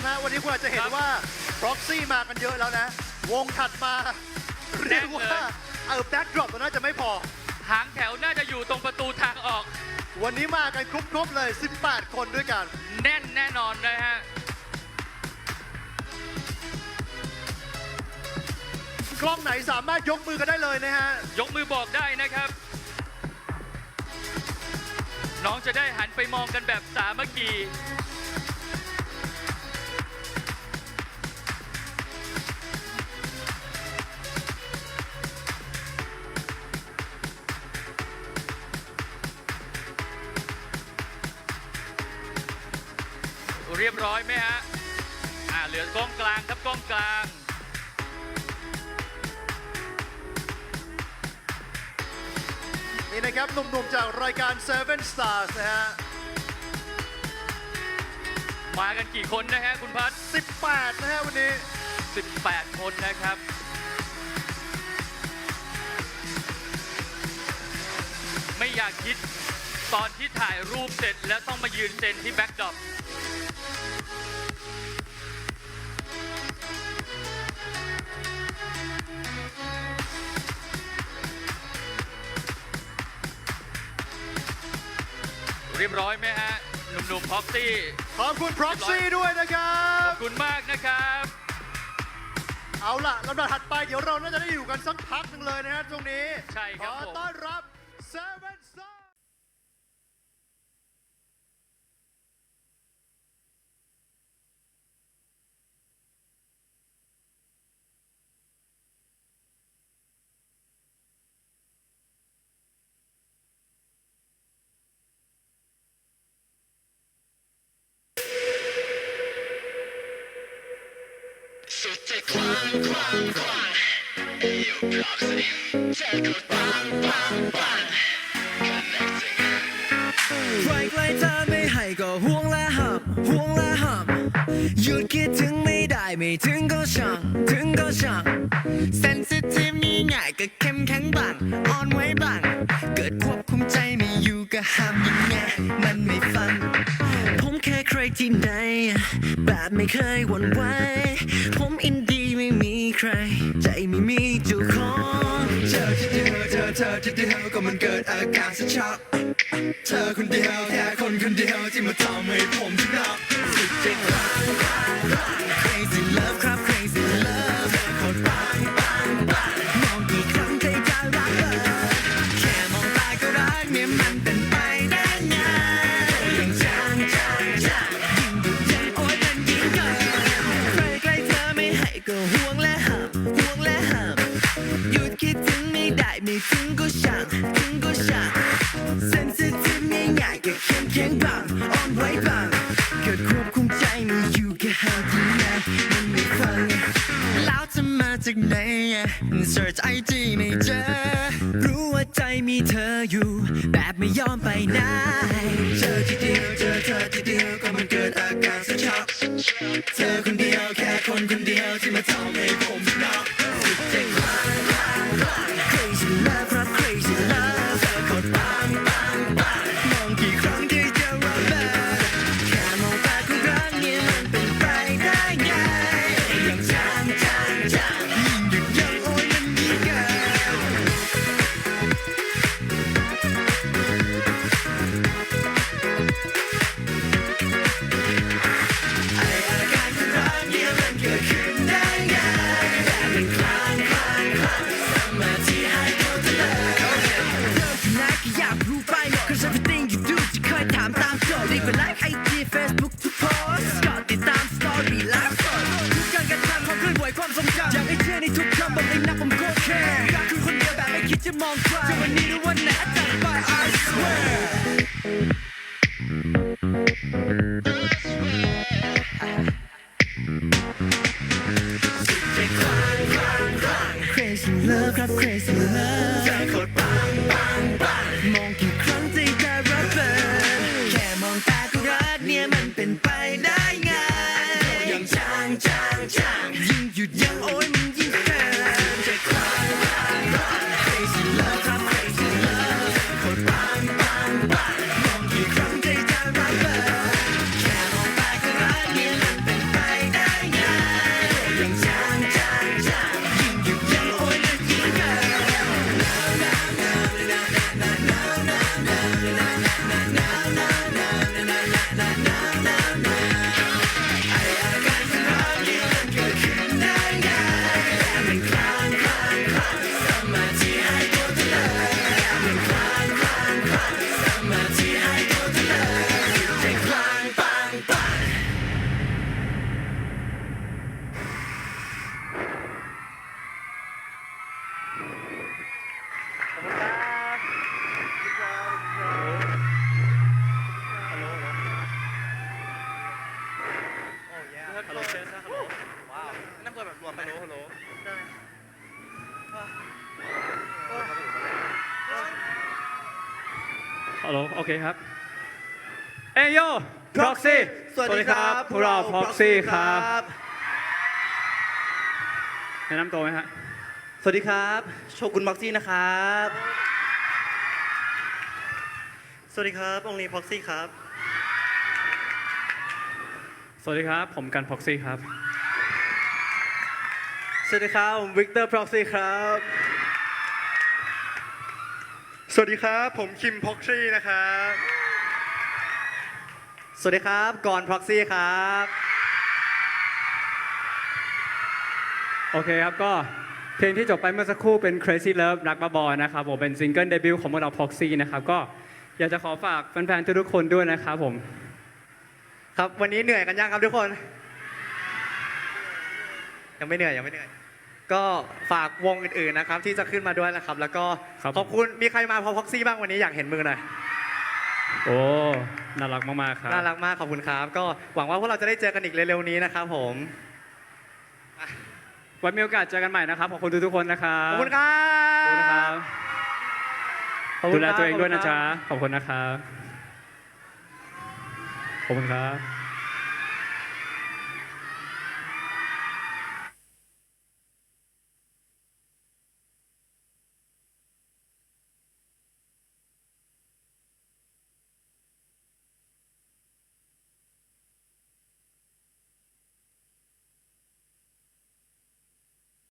มฮะวันนี้คุณอาจจะเห็คนรับว่า proxy มากันเยอะแล้วนะ วงถัดมา เรียกว่าแน่นเลยเออ backdrop ตัวน่าจะไม่พอ หางแถวน่าจะอยู่ตรงประตูทางออก วันนี้มากันครบๆเลย 18 คนด้วยกัน แน่นแน่นอนนะฮะกล้องไหนสามารถยกมือกันได้เลยนะฮะ ยกมือบอกได้นะครับ น้องจะได้หันไปมองกันแบบสามัคคี เรียบร้อยไหมฮะอ่าเหลือกล้องกลางครับกล้องกลางนี่นะครับหนุ่มๆจากรายการ Seven Stars นะฮะ มากันกี่คนนะฮะคุณพัฒ18 นะฮะวันนี้ 18 คนนะครับ ไม่อยากคิดตอนที่ถ่ายรูปเสร็จแล้วต้องมายืนเซ็นที่แบ็กดรอป เรียบร้อยไหมฮะ หนุ่มๆพ็อกซี่ ขอบคุณ proxy ด้วยนะครัขบอบคุณมากนะครับ เอาล่ะลำดับถัดไปเดี๋ยวเราน่าจะได้อยู่กันสักพักหนึ่งเลยนะฮะตรงนี้ใช่ครับขอผม ต้อนรับ Seven Stars สุด จะคว้างคว้างคว้างเอี่ยวพร็อกซี่เธอกดปังปังปัง connecting ใครใกล้เธอไม่ให้ก็ห่วงและห้ามห่วงและห้ามหยุดคิดถึงไม่ได้ไม่ถึงก็ช่างถึงก็ช่าง sensitive นี่ง่ายก็เข้มแข็งบ้างอ่อนไหวบ้าง เกิดควบคุมใจไม่อยู่ก็ห้ามยังไงมันไม่ ที่ไหน แบบไม่เคยหวั่นไหว ผมอินดีไม่มีใคร ใจไม่มีเจ้าของเจอที่เดียวเธอเธอที่เดียวก็มันเกิดอาการสะช็อกเธอคนเดียวแค่คนคนเดียวที่มาทำให้ผมชนะสุดจะคลั่ง อนไหวบ้างเกิดควบคุมใจไม่อยู่แค่หาที่ไหนมันไม่ฟังแล้วจะมาจากไหนอะ search IG ไม่เจอ รู้ว่าใจมีเธออยู่ แบบไม่ยอมไปไหนเจอทีเดียวเจอเธอทีเดียวก็มันเกิดอาการสะช็อกเธอคนเดียวแค่คนคนเดียวที่มาทำให้ผม แบ นักมวแบบรวมไปฮัลโหลฮัลโหลฮัลโหลโอเคครับ เอยโย Proxy สวัสดีครับพวกเรา Proxy ครับ แนะนำตัวไหมฮะสวัสดีครับ โชกุนบ็อกซี่นะครับ สวัสดีครับ องลีพ็อกซี่ครับ สวัสดีครับ ผมกัน Proxy ครับ สวัสดีครับ ผมวิกเตอร์พ็อกซี่ครับ สวัสดีครับ ผมคิมพ็อกซี่นะครับ สวัสดีครับกอนพ็อกซี่ครับ โอเคครับก็เพลงที่จบไปเมื่อสักครู่เป็น Crazy Love รักบ้าบอนะครับผมเป็นซิงเกิลเดบิวต์ของพวกเรา proxy นะครับก็อยากจะขอฝากแฟนๆทุกๆคนด้วยนะครับผม ครับวันนี้เหนื่อยกันยังครับทุกคน ยังไม่เหนื่อยยังไม่เหนื่อย ก็ฝากวงอื่นๆนะครับ ที่จะขึ้นมาด้วยนะครับ แล้วก็ครับขอบคุณมีใครมาพอพ็อกซี่บ้างวันนี้อยากเห็นมือหน่อยโอ้ น่ารักมากๆครับน่ารักมากขอบคุณครับ ก็หวังว่าพวกเราจะได้เจอกันอีกเร็วๆนี้นะครับผมไว้มีโอกาสเจอกันใหม่นะครับ ขอบคุณทุกๆคนนะครับขอบคุณครัขอบคุณนะครับขอบคุดูณแลครับตัวเองด้วยนะขอบคุณครับจ๊ะ ขอบคุณนะครับ ขอบคุณครับ